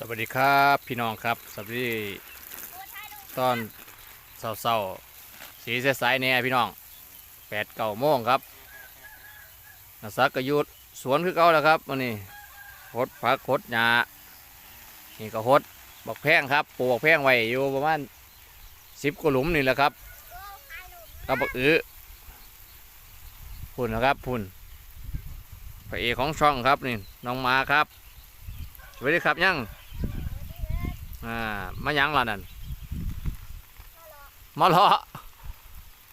สวัสดีครับพี่น้องครับสวัสดีตอนเศร้าๆสีใสๆเนี่ยพี่น้องแปดเก้าโมงครับนักสักกยุดสวนคือเก่าแล้วครับวันนี้หดผักหดหญ้านี่ก็หดบักแพงครับปลูกบักแพงไว้อยู่ประมาณสิบกว่าหลุมนี่แหละครับกับบักอื้อพุ่นนะครับพุ่นพระเอกของช่องครับนี่น้องมาครับสวัสดีครับยัง อ่ามายังล่ะนั่นมาเลาะ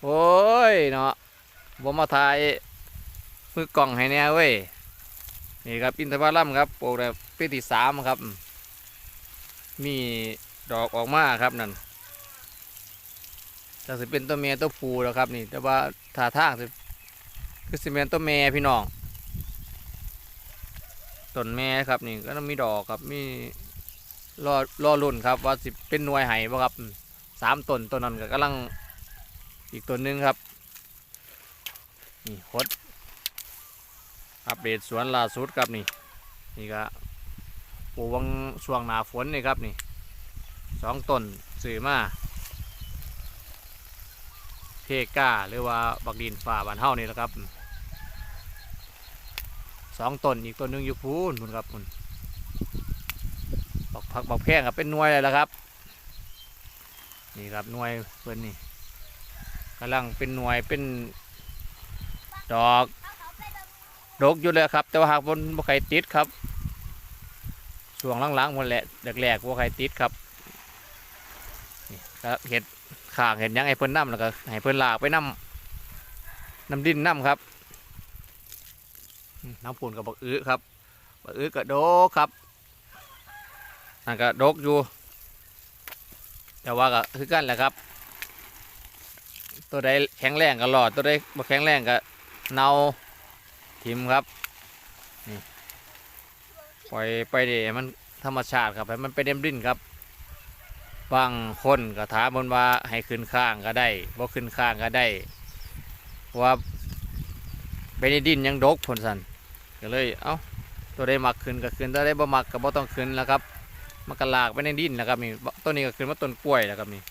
โอ้ยเนาะบ่มาถ่ายมือกล่องให้แน่เว้ยนี่ครับอินทผลัมครับปลูกแบบปีที่สามครับ มีดอกออกมาครับนั่นจะสิเป็นตัวเมียตัวผู้แล้วครับนี่ แต่ว่าท่าทางสิคือสิเป็นตัวเมียพี่น้องต้นแม่ครับนี่ก็ต้องมีดอกครับมี รอรอรุ่นครับว่าสิเป็นหน่วยไห้บ่ครับสามต้นต้นนั้นก็กำลังอีกต้นหนึงครับนี่ฮดอัปเดตสวนล่าสุดครับนี่นี่ก็ปลูกวังช่วงหนาฝนนี่ครับนี่สองต้นสื่อมาเพกาหรือว่าบักดินฝ่าบานเฮานี่แหละครับสองต้นอีกต้นหนึ่งอยู่พูนพุ่นครับพุ่นบัก ผักบักแพงครับเป็นหน่วยเลยละครับ นี่ครับหน่วยเพื่อนนี่กำลังเป็นหน่วยเป็นดอกดกอยู่เลยครับ แต่ว่าหากบนบ่ใครติดครับช่วงหลังๆหมดแหละแรกๆบ่ใครติดครับนี่ก็เห็ดข้างเห็ดยังไอ้เพิ่นน้ำแล้วก็ให้เพิ่นลากไปน้ำน้ำดินน้ำครับน้ำปูนกับบักอื้อครับบักอื้อก็โดกครับ นั่นก็โดกอยู่ แต่ว่าก็คือกันแหละครับ ตัวใดแข็งแรงก็รอด ตัวใดบ่แข็งแรงก็เนาทิมครับนี่ปล่อยไปเดี๋ยวมันธรรมชาติครับให้มันไปเดมดิ้นครับ บางคนก็ถามมันว่าให้ขึ้นข้างก็ได้บ่ขึ้นข้างก็ได้ว่าไปในดินยังดกผลสันก็เลย เอ้าตัวได้มักขึ้นก็ขึ้นตัวได้บ่มักก็บ่ต้องขึ้นแล้วครับ มันก็ลากไปในดินนะครับนี่ต้นนี้ก็ขึ้นมาต้นกล้วยแล้วครับนี่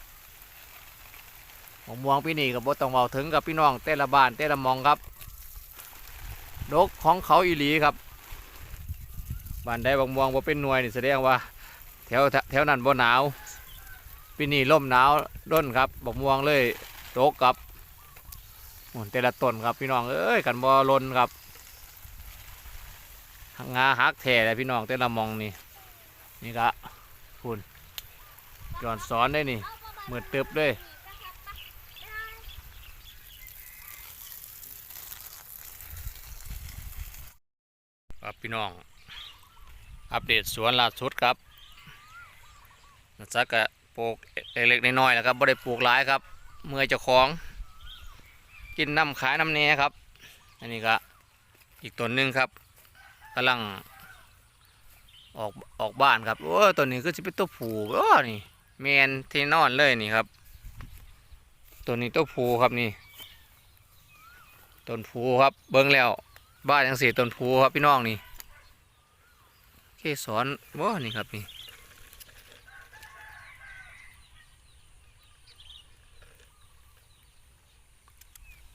มะม่วงปีนี้ก็บ่ต้องเว้าถึงกับพี่น้องแต่ละบานแต่ละมองครับดกของเขาอีหลีครับบ้านใดบางม่วงบ่เป็นหน่วยนี่แสดงว่าแถวแถวนั้นบ่หนาวปีนี้ลมหนาวด้นครับบกม่วงเลยดกครับโอ้แต่ละต้นครับพี่น้องเอ้ยกันบ่ลนครับงาฮักแท่เลยพี่น้องแต่ละมองนี่ นี่ก็คุณย้อนสอนได้นี่มือดตึบเลยครับพี่น้อง อัปเดตสวนล่าสุดครับนัสักกะปลูกเล็กๆน้อยๆนะครับไม่ได้ปลูกหลายครับ เมื่อเจ้าของ กินน้ำขายน้ำเนี้ครับ อันนี้ก็อีกต้นหนึ่งครับกำลัง ออกออกบ้านครับโอ้ตัวนี้ก็จะเป็นตัวผูโอ้นี่แมนที่นอนเลยนี่ครับ ตัวนี้ตัวผูครับนี่ต้นผูครับ เบิ้งแล้วบ้านยังสีต้นผูครับพี่น้องนี่เกสรว้านี่ครับนี่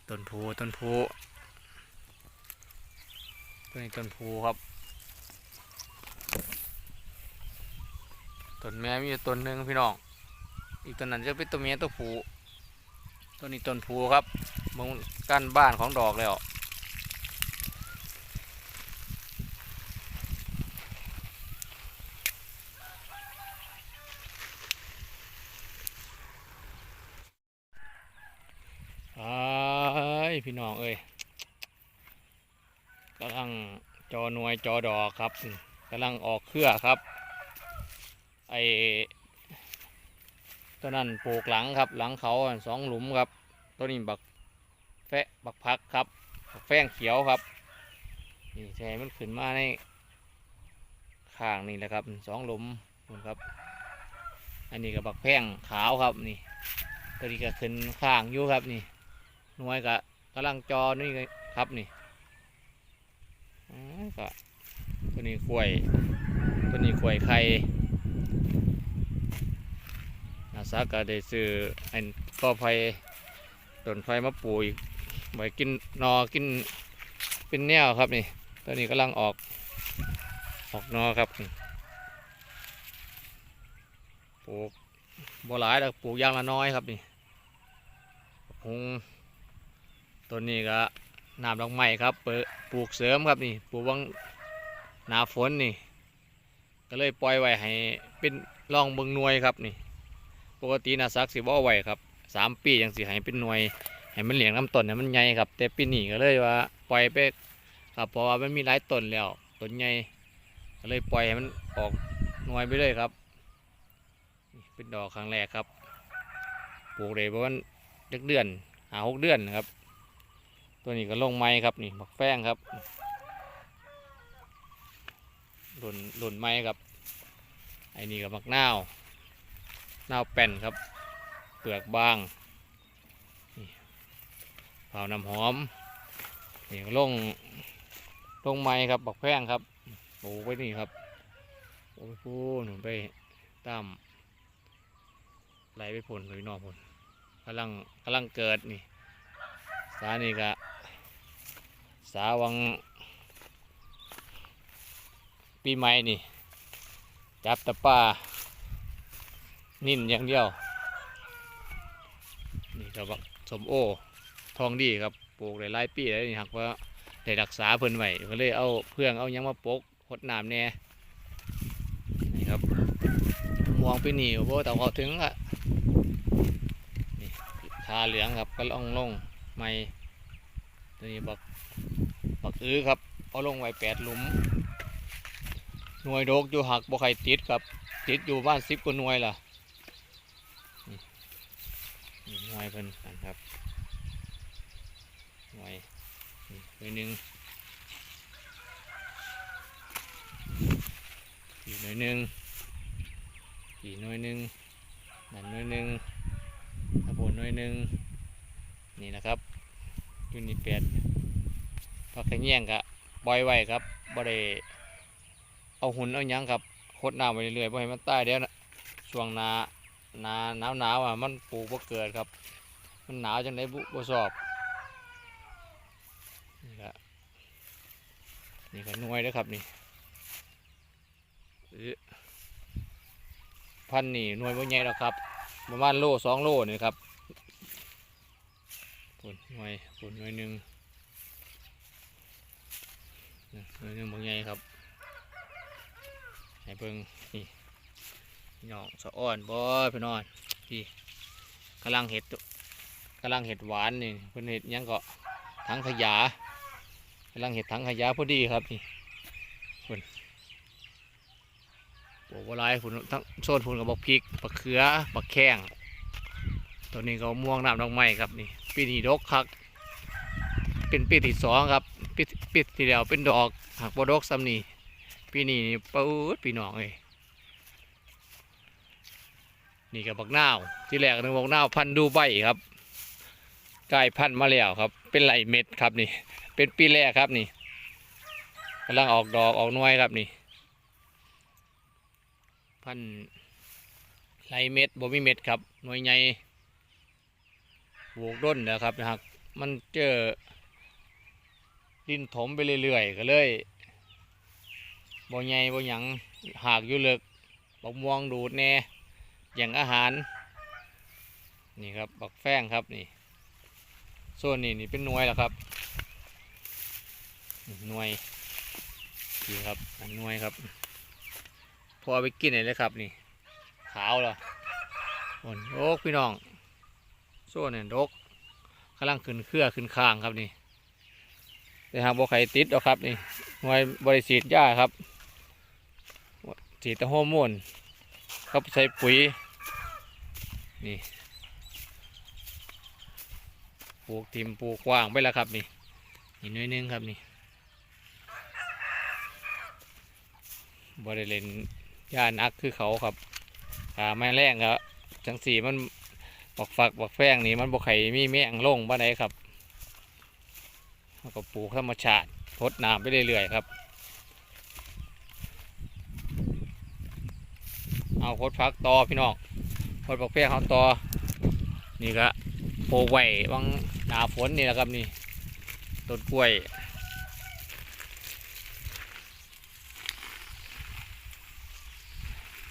ต้นผูต้นผูตัวนี้ต้นผูครับ ต้นแม่มีต้นหนึ่งพี่น้อง อีกต้นนั้นจะเป็นตัวเมียตัวผูตัวนี้ต้นผูครับมองกั้นบ้านของดอกแล้วไอ้พี่น้องเอ้ยกำลังจอหน่วยจอดอกครับกำลังออกเครือครับ ตัวนั้นปลูกหลังครับ หลังเขาสองหลุมครับ ตัวนี้บักแฟะบักพักครับบักแฟงเขียวครับนี่แช่มันขึ้นมาในข้างนี่แหละครับสองหลุมนู่ครับ อันนี้ก็บักแพงขาวครับนี่ตัวนี้ก็ขึ้นข้างอยู่ครับนี่หน่วยก็กำลังจอนี่ครับนี่ก็ตัวนี้กล้วย ตัวนี้กล้วยไข่ อาสาก็ได้ซื้อไอ้กอไผ่ต้นไฟมาปลูกอีกไว้กินนอกินเป็นแนวครับนี่ตอนนี้กำลังออกออกนอครับปลูกบ่หลายแต่ปลูกย่างละน้อยครับนี่คงต้นนี้ก็น้ำดอกไม้ครับเปิดปลูกเสริมครับนี่ปลูกวังหนาฝนนี่ ก็เลยปล่อยไว้ให้เป็นร่องเบิงหน่วยครับนี่ ปกตินาซักสิบ่เอาไว้ครับสามปียังสิให้เป็นหน่วยให้มันเหลียงน้ำต้นให้มันใหญ่ครับ แต่ปีนี้ก็เลยว่าปล่อยไปครับเพราะว่ามันมีหลายต้นแล้วต้นใหญ่ก็เลยปล่อยให้มันออกหน่วยไปเลยครับเป็นดอกครั้งแรกครับปลูกได้ประมาณเดือนเดือนหาหกเดือนนะครับ ตัวนี้ก็ลงไม้ครับนี่บักแป้งครับ หล่นหล่นไม้ครับไอ้นี่กับบักนาวนาวแป่นครับ เปลือกบางเผาน้ำหอมนี่ลงลงไม้ครับบักแพงครับปลูไว้นี่ครับโอ้ยพูหนุนไปตามไหลไปผลหรือนอกผลกำลังกำลังเกิดนี่สานี่ก็สาวัง ปีใหม่นี่ จับแตะปานิ่นอย่างเดียว นี่ก็บักสมโอ ทองดีครับปลูกได้หลายปีแล้วนี่หากว่าได้รักษาเพิ่นไว้ก็เลยเอาเพื่องเอายังมาปกหดน้ำแน่นี่ครับมองไปหนี่โอ้แต่พอถึงละนี่ขาเหลืองครับก็ลองลงไม้ตัวนี้บักบักอื้อครับเอาลงไว้แปดหลุม น่วยโดกอยู่หักบ่ใครติดครับติดอยู่บ้านสิบกว่าหน่วยล่ะนี่หน่วยเพิ่นนครับหน่วยหน่วยหนึ่งอีกหน่วยหนึ่งอีกหน่วยหนึ่งนั่นหน่วยหนึ่งข้างบนหน่วยหนึ่งนี่นะครับอยูนิตแปดพักขะแยงกะปล่อยไว้ครับบ่ได้ เอาหุ่นเอาหยังครับโคดน้ำไปเรื่อยๆบ่ให้มันตายเดี๋ยวนะช่วงหนาหนาหนาวหนาวอะมันปลูกบ่เกิดครับ มันหนาวจังไดบุบ่ชอบนี่ก็นี่ก็หน่วยเด้อครับนี่พันนี่หน่วยบ่ใหญ่แล้วครับประมาณโลสองโลนี่ครับผลหน่วยผลหน่วยหนึ่งนี่หน่วยหนึ่งบ่ใหญ่ครับ ให้เบิ่งนี่พี่น้องสะอ้อนบ่พี่น้องพี่กำลังเห็ดกำลังเห็ดหวานนี่เพิ่นเห็ดยังก็ถังขยะกำลังเห็ดถังขยะพอดีครับนี่เพิ่นปลูกบัวลายพุ่นทั้งโซนพุ่นกับบักพริกบักเขือบักแข้งตัวนี้ก็ม่วงน้ำดอกไม้ครับนี่ปีนี้ดกคักเป็นปีที่สองครับปีปีที่แล้วเป็นดอกหักบดกซ้ำนี่ ปีนี้นี่ปื๊ดพี่น้องเอ้ยนี่กับบักนาวที่แรกนึกบักนาวพันธุ์ดูใบครับกลายพันธุ์มาแล้วครับ เป็นไหลเม็ดครับนี่ เป็นปีแรกครับนี่กำลังออกดอกออกน่วยครับนี่ พันธุ์ไหลเม็ดบ่มีเม็ดครับหน่วยใหญ่ปลูกด้นนะครับนะครับมันเจอดินถมไปเรื่อยๆก็เลย บ่ใหญ่บ่หยังหากอยู่เลิกบักม่วงดูดแน่อย่างอาหาร นี่ครับบักแฟงครับนี่โซนนี่นี่เป็นหน่วยแล้วครับนี่หน่วยนี่ครับนหน่วยครับ พอไปกินเลยครับนี่ขาวเหรอโอนโรกพี่น้องโซนเนี่ยรกกำลังขึ้นเครือขึ้นคางครับนี่แต่หากบ่ไข่ติดหรอครับนี่หน่วยบริสีดหญ้าครับ สีดฮอร์โมนครับใส่ปุ๋ยนี่ปลูกทิมปลูกกว้างไปแล้วครับนี่นี่หน้อยหนึงครับนี่บริเลนหญ้านักคือเขาครับขาแม่แรงครับจังสีมันบักฝักบักแฟงนี่มันบกไข่มีแมงลงบ้านไหนครับแล้วก็ปลูกธรรมชาติพดน้ำไปเรื่อยๆครับ เอาโคตรพักต่อพี่น้องโคตรปักเพี้ยเขาต่อนี่ก็โปรไว้บางหนาฝนนี่แหละครับนี่ต้นกล้วย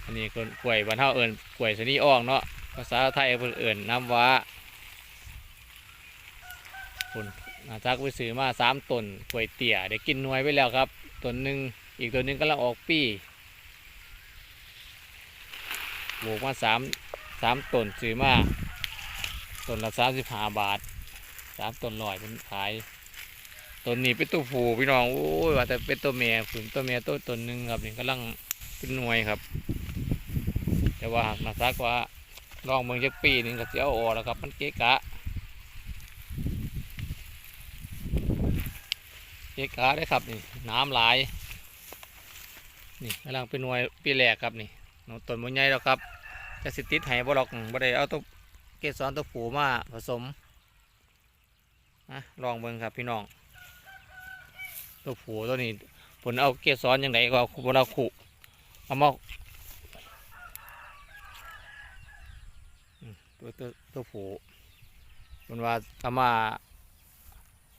อันนี้ก็กล้วยบ้านเฮาเอิ้นกล้วยสนีอ่องเนาะภาษาไทยเพิ่นเอิ้นน้ำว้าคุณอาจักไปซื้อมาสามต้นกล้วยเตี่ยได้กินหน่วยไปแล้วครับต้นหนึ่งอีกต้นหนึ่งกำลังออกปี ปลูกมาสามสามต้นซื้อมาต้นละสามสิบห้าบาทสามต้นลอยเป็นขายต้นนี้เป็นตัวผู้พี่น้องโอ้ยว่าแต่เป็นตัวเมียผืนตัวเมียตัวต้นหนึ่งครับนี่กำลังเป็นหน่วยครับ แต่ว่าหากมาซักว่าลองเมืองจักปีนึงก็เสียออแล้วครับ มันเกะกะเกะกะได้ครับนี่น้ำหลายนี่กำลังเป็นหน่วยปีแรกครับนี่ น้องต้นมันใหญ่แล้วครับจะสิติดให้บ่หรอกบ่ได้เอาตัวเกสรตัวผูมาผสมนะลองเบิ่งครับพี่น้อง ตัวผูตัวนี้ผลเอาเกสรอยังไงก็เอาบ่เอาขู่เอามาตัวตัวตัวผูมันว่าเอามา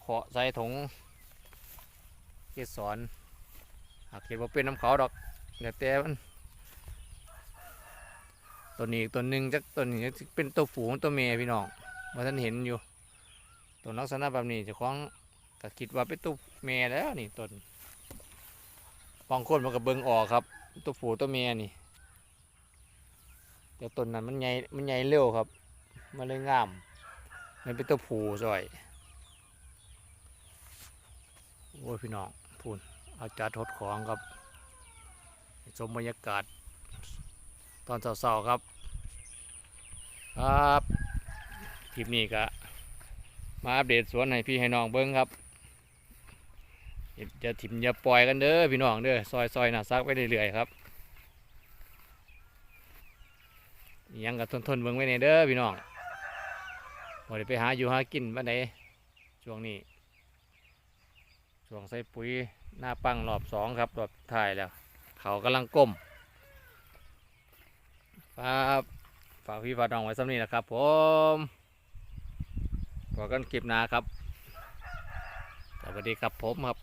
เคาะใส่ถุงเกสรหากเห็นว่าเป็นน้ำเขาดอกเดี๋ยวแต่มัน ตัวนี้อีกตัวหนึ่งจักตัวนี้จะเป็นตัวผูงตัวเมียพี่น้องมาท่านเห็นอยู่ ตัวลักษณะแบบนี้จะคล้องก็คิดว่าเป็นตัวเมียแล้วนี่ต้นบางคนมันก็เบิ่งออกครับ ตัวผูตัวเมียนี่แต่ต้นนั้นมันใหญ่มันใหญ่เร็วครับ มันเลยงาม มันเป็นตัวผูซอย โอ้ยพี่น้องพูนเอาจัดทดของครับ ชมบรรยากาศ ตอนเสาร์ๆครับครับคลิปนี้ก็มาอัปเดตสวนให้พี่ให้น้องเบิ้งครับอย่าถิ่มอย่าปล่อยกันเด้อพี่น้องเด้อซอยซอยๆหนาซักไปเรื่อยๆครับยังกับทนทนๆเบิ่งไว้ในเด้อพี่น้องบ่ได้ไปหาอยู่หากินบ้านใดช่วงนี้ช่วงใส่ปุ๋ยหน้าปังรอบสองครับรอบท้ายแล้ว เขากำลังก้ม ครับฝากพี่ฝากน้องไว้สักนี้นะครับ ผมพอกันคลิปหน้าครับสวัสดีครับผมครับ